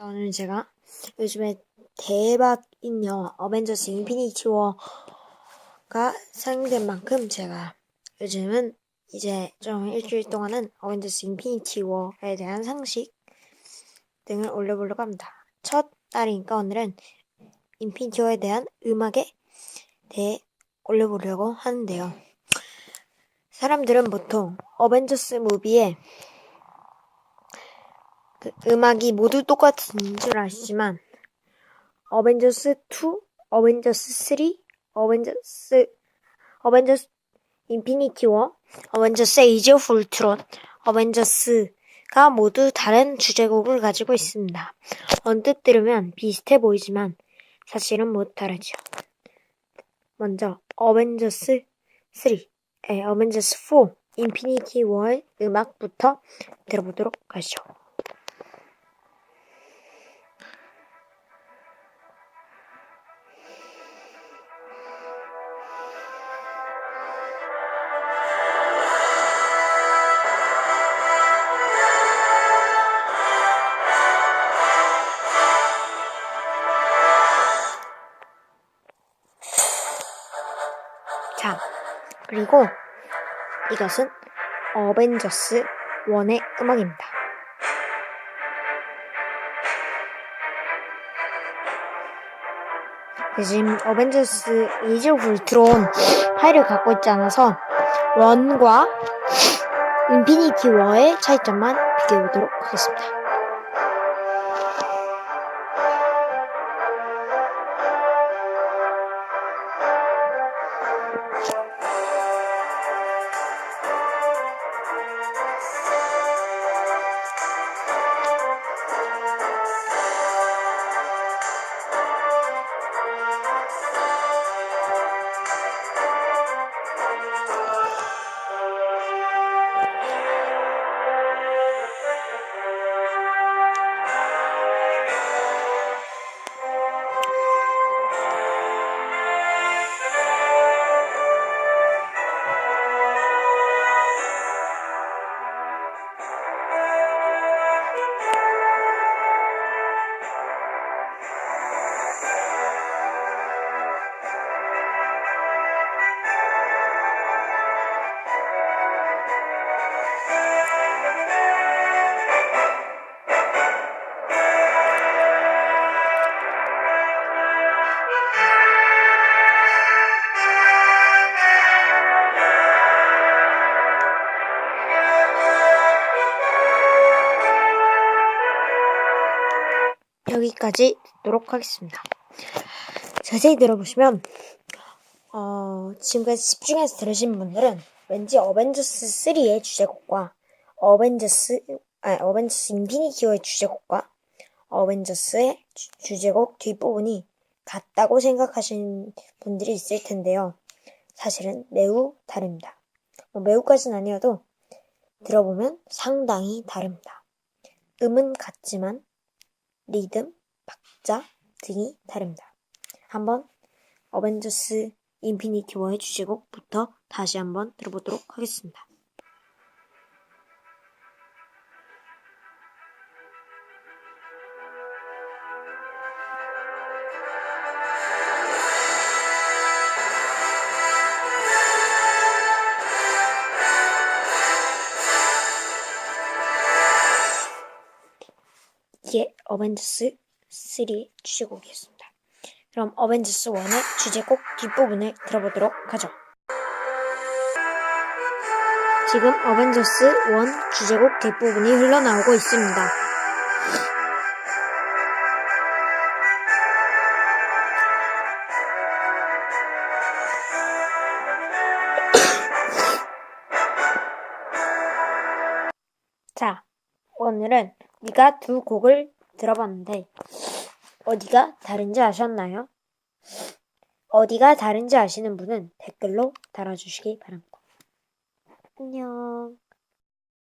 오늘 제가 요즘에 대박인 영화 어벤져스 인피니티 워가 상영된 만큼 제가 요즘은 이제 좀 일주일 동안은 어벤져스 인피니티 워에 대한 상식 등을 올려보려고 합니다. 첫 날이니까 오늘은 인피니티 워에 대한 음악에 대해 올려보려고 하는데요. 사람들은 보통 어벤져스 무비에 그 음악이 모두 똑같은 줄 아시지만 어벤져스 2, 어벤져스 3, 어벤져스 어벤져스 인피니티 워, 어벤져스 에이지 오브 울트론, 어벤져스가 모두 다른 주제곡을 가지고 있습니다. 언뜻 들으면 비슷해 보이지만 사실은 모두 다르죠. 먼저 어벤져스 3, 에, 어벤져스 4, 인피니티 워의 음악부터 들어보도록 하시죠. 자, 그리고 이것은 어벤져스 1의 음악입니다. 지금 어벤져스 이즈 울트론 파일을 갖고 있지 않아서 1과 인피니티 워의 차이점만 비교해 보도록 하겠습니다. 여기까지 듣도록 하겠습니다. 자세히 들어보시면 어, 지금까지 집중해서 들으신 분들은 왠지 어벤져스 3의 주제곡과 어벤져스 아니, 어벤져스 인피니티 워의 주제곡과 어벤져스의 주- 주제곡 뒷부분이 같다고 생각하시는 분들이 있을 텐데요. 사실은 매우 다릅니다. 뭐 매우까지는 아니어도 들어보면 상당히 다릅니다. 음은 같지만 리듬, 박자 등이 다릅니다. 한번 어벤져스 인피니티 워의 주제곡부터 다시 한번 들어보도록 하겠습니다. 이게 어벤져스 3의 주제곡이었습니다. 그럼 어벤져스 1의 주제곡 뒷부분을 들어보도록 하죠. 지금 어벤져스 1 주제곡 뒷부분이 흘러나오고 있습니다. 자, 오늘은 우리가 두 곡을 들어봤는데 어디가 다른지 아셨나요? 어디가 다른지 아시는 분은 댓글로 달아주시기 바랍니다. 안녕.